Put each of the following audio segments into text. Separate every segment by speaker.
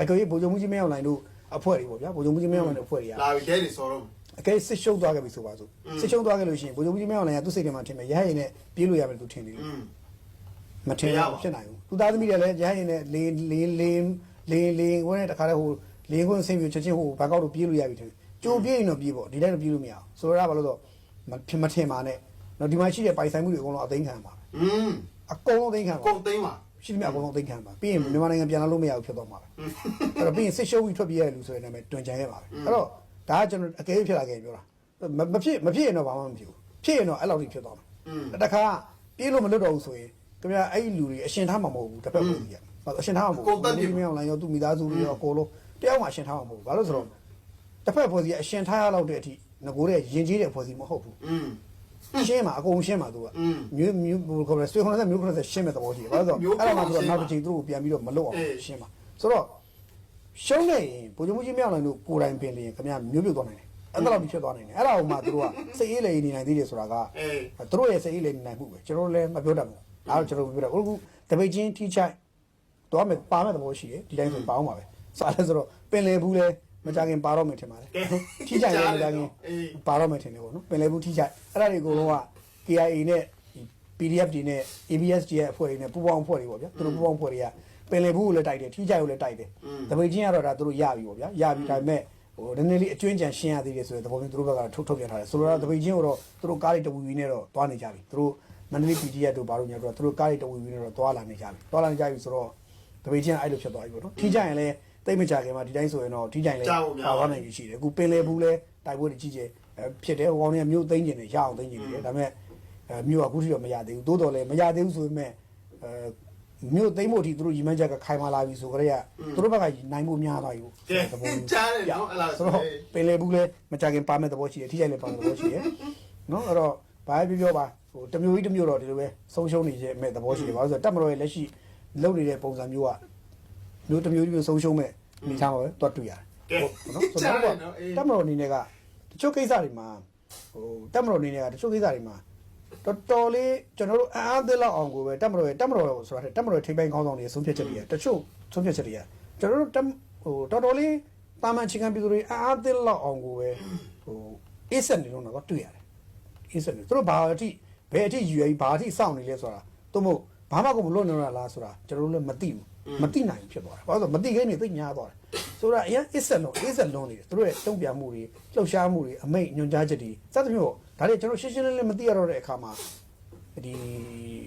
Speaker 1: အကယ်၍ဗိုလ်ချုပ်မှုကြီးမင်းအောင်လှိုင်တို့အဖွဲ့တွေပေါ့ဗျာဗိုလ်ချုပ်မှုကြီးမင်းအောင်လှိုင်တို့အဖွဲ့တွေက
Speaker 2: လာပြီးဒဲနေစောတော့
Speaker 1: အကယ်စစ်ရှုပ်သွားခဲ့ပြီဆိုပါစို့စစ်ရှုပ်သွားခဲ့လို့ရှိရင်ဗိုလ်ချုပ်မှုကြီးမင်းအောင်လှိုင်ကသူ့စိတ်ထဲမှာထင်မယ်ရဟရင်နဲ့ပြေးလို့ရမယ်သူထင်တယ်
Speaker 2: လို့
Speaker 1: မထင်
Speaker 2: ရ
Speaker 1: ဘူးဖြစ်နိုင်ဘူးသူသားသမီးတွေလည်းရဟရင်နဲ့လေးလေးလေးလေးလေးဝဲနဲ့တခါတည်းဟိုလေးခွန်းဆင်းပြီးချက်ချင်းဟိုဘက်ကောက်တို့ပြေးလို့ရပြီထင်ကြိုပြေးရင်တော့ပြေးပေါ့ဒီတိုင်းတော့ပြေးလို့မရအောင်ဆိုတော့ဘာလို့ဆိုတော့မထင်ပါနဲ့နော်ဒီမှာရှိတဲ့ပိုင်ဆိုင်မှုတွေအကုန်လုံးအသိခံပါ
Speaker 2: อืม
Speaker 1: အကုန်လုံးသိခံပါအ
Speaker 2: ကုန်သိပါ
Speaker 1: ရှိသမျှအကုန်လုံးအသိမ်းခံပါပြီးရင်မြန်မာနိုင်ငံပြန်လာလို့မရဘူးဖြစ်သွားမှာပဲအဲ့တော့ပြီးရင်စစ်ရှုံးပြီးထွက်ပြေးရတဲ့လူဆိုတဲ့နာမည်တွင်ကြံခဲ့ပါပဲအဲ့တော့ဒါကကျွန်တော်အကယ်၍ဖြစ်လာခဲ့ပြောတာမမဖြစ်မဖြစ်ရင်တော့ဘာမှမဖြစ်ဘူးဖြစ်ရင်တော့အဲ့လောက်ထိဖြစ်သွားမှာတခါပြေးလို့မလွတ်တော့ဘူးဆိုရင်ခင်ဗျာအဲ့ဒီလူတွေအရှင်ထားမှာမဟုတ်ဘူးတစ်ဖက်ပုံကြီးရအရှင်ထားမှာမဟုတ်ဘူးဒီမြောင်လိုင်းရောသူမိသားစုတွေရောအကုန်လုံးတယောက်မှအရှင်ထားမှာမဟုတ်ဘူးဘာလို့ဆိုတော့တစ်ဖက်ဖွဲ့စီအရှင်ထားရလောက်တဲ့အထိငကိုတဲ့ရင်ကြီးတဲ့ဖွဲ့စီမဟုတ်ဘူး
Speaker 2: อืม
Speaker 1: ရှင်းမှာအကုန်ရှင်းမှာသူက
Speaker 2: อืม
Speaker 1: မျိုးမျိုးဘယ်လိုခေါ်လဲဆွေ90မျိုး90ရှင်းမဲ့သဘောရှိတယ်ဘာလို့
Speaker 2: မျိုး
Speaker 1: လဲဆိုတော့အဲ့ဒါမှဆိုတော့
Speaker 2: ရှင်းပါ
Speaker 1: နောက်တစ်ချိန်သူတို့ကိုပြန်ပြီးတော့မလုပ်အောင်
Speaker 2: အေး
Speaker 1: ရှင်းမှာဆိုတော့ရှုံးနေရင်ဘုံချုပ်ကြီးမြောက်နိုင်လို့ကိုယ်တိုင်ပင်လျင်ခင်ဗျာမျိုးပြုတ်သွားနိုင်တယ်အဲ့ဒါလောက်ပြီးဖြစ်သွားနိုင်တယ်အဲ့ဒါကိုမှသူတို့ကစိတ်အေးလေနေနိုင်သေးတယ်ဆိုတာက
Speaker 2: အေး
Speaker 1: သူတို့ရဲ့စိတ်အေးလေနေနိုင်မှုပဲကျွန်တော်တို့လည်းမပြောတတ်ဘူးဒါတော့ကျွန်တော်ပြောတာအခုတပိတ်ချင်းထိချိုက်တော့မယ်ပါမယ်သဘောရှိတယ်ဒီတိုင်းဆိုပါအောင်ပါပဲစားလဲဆိုတော့ပင်လယ်ဘူးလဲ မကြခင်ပါတော့မယ်ထင်ပါတယ်ထိချိုက်လဲမကြခင်
Speaker 2: အေး
Speaker 1: ပါတော့မယ်ထင်တယ်ပေါ့နော်ပင်လယ်ဘူးထိချိုက်အဲ့ဒါတွေအကုန်လုံးက KIA နဲ့ဒီ PDF တွေနဲ့ ABSD ရဲ့အဖွဲ့တွေနဲ့ပူးပေါင်းအဖွဲ့တွေပေါ့ဗျာသူတို့ပူးပေါင်းအဖွဲ့တွေကပင်လယ်ဘူးကိုလည်းတိုက်တယ်ထိချိုက်ကိုလည်းတိုက်တယ်တပိတ်ချင်းကတော့ဒါသူတို့ရပြီပေါ့ဗျာရပြီဒါပေမဲ့ဟိုနည်းနည်းလေးအကျွင်းကြံရှင်းရသေးတယ်ဆိုတဲ့သဘောမျိုးသူတို့ဘက်ကထုတ်ထုတ်ပြန်ထားတယ်ဆိုတော့တပိတ်ချင်းကိုတော့သူတို့ကားတွေတဝီဝီနဲ့တော့သွားနေကြပြီသူတို့မန္တလေး PDF တို့ဘာလို့ညတော့သူတို့ကားတွေတဝီဝီနဲ့တော့သွားလာနေကြပြီသွားလာနေကြပြီဆိုတော့တပိတ်ချင်းအဲ့လိုဖြစ်သွားပြီပေါ့နော်ထိချိုက်ရင်လည်း တိတ်မကြခင်မှာဒီတိုင်းဆိုရင်တော့ထိချိုက်လည်း
Speaker 2: ကြောက်ဖို့များ
Speaker 1: ပါ
Speaker 2: ပါ
Speaker 1: သွားနိုင်ရှိတယ်အခုပင်လယ်ဘူးလဲတိုက်ပွဲတွေကြီးကျယ်အဲဖြစ်တယ်ဟိုကောင်တွေကမြို့သိမ်းကျင်တယ်ရအောင်သိမ်းကျင်တယ်ဒါပေမဲ့အဲမြို့ကအခုထိတော့မရသေးဘူးတိုးတော်လည်းမရသေးဘူးဆိုပေမဲ့အဲမြို့သိမ်းဖို့အထိသူတို့ရီမန်းချက်ကခိုင်မာလာပြီဆိုကြတဲ့ကသူတို့ဘက်ကနိုင်ဖို့များသွားပြီ
Speaker 2: ကဲ
Speaker 1: သဘောမျိုး
Speaker 2: ကြားတယ်နော်အဲ့လား
Speaker 1: ဆိုတော့ပင်လယ်ဘူးလဲမကြခင်ပါမဲ့သဘောရှိတယ်ထိချိုက်လည်းပါမဲ့သဘောရှိတယ်နော်အဲ့တော့ဘာပဲပြောပြောပါဟိုတစ်မျိုးကြီးတစ်မျိုးတော့ဒီလိုပဲဆုံးရှုံးနေရဲ့မဲ့သဘောရှိတယ်ဘာလို့ဆိုတော့တက်မတော်ရဲ့လက်ရှိလုပ်နေတဲ့ပုံစံမျိုးကမျိုးတစ်မျိုးတစ်မျိုးဆုံးရှုံးမဲ့အ နေထားမှာပဲတွတ်တွေ့ရတယ်
Speaker 2: ကဲ
Speaker 1: ဟုတ်နော်ဆို
Speaker 2: ကြား
Speaker 1: တော့
Speaker 2: တယ်နော်အေး
Speaker 1: တက်မတော်အနေနဲ့ကတချို့ကိစ္စတွေမှာဟိုတက်မတော်အနေနဲ့ကတချို့ကိစ္စတွေမှာတော်တော်လေးကျွန်တော်တို့အအားသေးလောက်အောင်ကိုပဲတက်မတော်ရဲ့တက်မတော်ဆိုတာတဲ့တက်မတော်ထိပ်ပိုင်းခေါင်းဆောင်တွေဆုံးဖြတ်ချက်တွေကတချို့ဆုံးဖြတ်ချက်တွေကကျွန်တော်တို့တက်ဟိုတော်တော်လေးတာမန်ချီကန်ပြည်သူတွေအအားသေးလောက်အောင်ကိုပဲဟိုအေးဆက်နေလို့တော့တွေ့ရတယ်အေးဆက်နေသူတို့ဘာအထိဘယ်အထိယူရဘာအထိစောင့်နေလဲဆိုတာသူမို့ဘာမှကိုမလွတ်နေတော့လားဆိုတာကျွန်တော်တို့လည်းမသိဘူး မတိနိုင်ဖြစ်သွားတာဘာလို့လဲမတိခင်နေသိညာသွားတယ်ဆိုတော့အရင်အစ်ဆက်လုံးအစ်ဆက်လုံးနေတယ်သူတို့ရဲ့တုံ့ပြန်မှုတွေလှုပ်ရှားမှုတွေအမိတ်ညွန်ကြားချက်တွေစသဖြင့်ဒါတွေကျွန်တော်ရှင်းရှင်းလင်းလင်းမသိရတော့တဲ့အခါမှာဒီ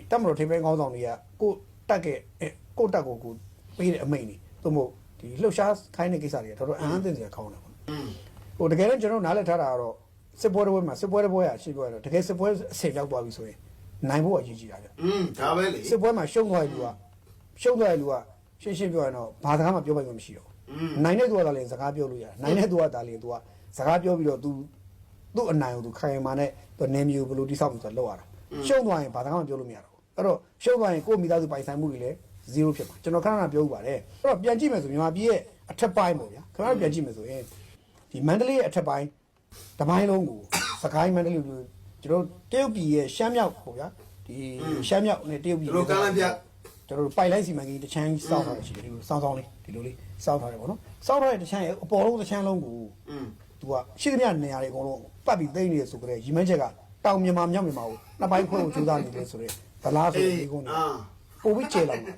Speaker 1: တက်မတော်ထိပ်ပိုင်းကောင်းဆောင်တွေကကိုတက်ခဲ့ကိုတက်ကိုကိုပေးတဲ့အမိတ်နေသူမို့ဒီလှုပ်ရှားခိုင်းတဲ့ကိစ္စတွေကတော်တော်အဟမ်းသင့်စရာကောင်းတယ်ပေါ့ဟိုတကယ်တော့ကျွန်တော်နားလည်ထားတာကတော့စစ်ပွဲတစ်ပွဲမှာစစ်ပွဲတစ်ပွဲရရှိပြောရတော့တကယ်စစ်ပွဲအဆင်ရောက်သွားပြီဆိုရင်နိုင်ဖို့အရေးကြီးတာဗျ။
Speaker 2: อืมဒါပဲလေ
Speaker 1: စစ်ပွဲမှာရှုံးသွားပြီက ရှုံးသွားတဲ့လူကရှင်းရှင်းပြောရင်တော့ဘာစကားမှပြောပိုင်ခွင့်မရှိတော့ဘူး
Speaker 2: อืม
Speaker 1: နိုင်တဲ့သူကသာလေစကားပြောလို့ရတယ်နိုင်တဲ့သူကသာလေသူကစကားပြောပြီးတော့ तू သူ့အနိုင်ကို तू ခိုင်မာနဲ့သူနေမျိုးဘယ်လိုတိဆောက်မှုဆိုတော့လောက်ရတာရှုံးသွားရင်ဘာသာမှပြောလို့မရတော့ဘူးအဲ့တော့ရှုံးသွားရင်ကိုယ့်မိသားစုပိုင်ဆိုင်မှုတွေလည်း0ဖြစ်မှာကျွန်တော်ခဏခဏပြောဥပါတယ်အဲ့တော့ပြန်ကြည့်မယ်ဆိုမြန်မာပြည်ရဲ့အထက်ပိုင်းပေါ့ဗျာခင်ဗျားတို့ပြန်ကြည့်မယ်ဆိုရင်ဒီမန္တလေးရဲ့အထက်ပိုင်းတပိုင်းလုံးကိုစကိုင်းမန္တလေးကိုကျွန်တော်တရုတ်ပြည်ရဲ့ရှမ်းမြောက်ပေါ့ဗျာဒီရှမ်းမြောက်နဲ့တရုတ်ပြည်
Speaker 2: တို့ကမ်းလမ်းပြ
Speaker 1: ကျွန်တော်တို့ပိုက်လိုက်စီမံကိန်းတစ်ချမ်းစောက်ထားရရှိတယ်ဒီလိုစောင်းစောင်းလေးဒီလိုလေးစောက်ထားတယ်ပေါ့နော်စောက်ထားတဲ့တစ်ချမ်းရဲ့အပေါ်လုံးတစ်ချမ်းလုံးကို
Speaker 2: อืม
Speaker 1: သူကရှိသမျှနေရာတွေအကုန်လုံးပတ်ပြီးသိမ်းနေရဆိုကြတဲ့ရီမန်းချက်ကတောင်မြန်မာမြောက်မြန်မာကိုနှစ်ပိုင်းခွဲကိုကျူးစားနေတယ်ဆိုတော့ဒလားဆိုတဲ့ဒီကုန်းနေ
Speaker 2: အာ
Speaker 1: ပိုပြီးကျေလောက်တယ်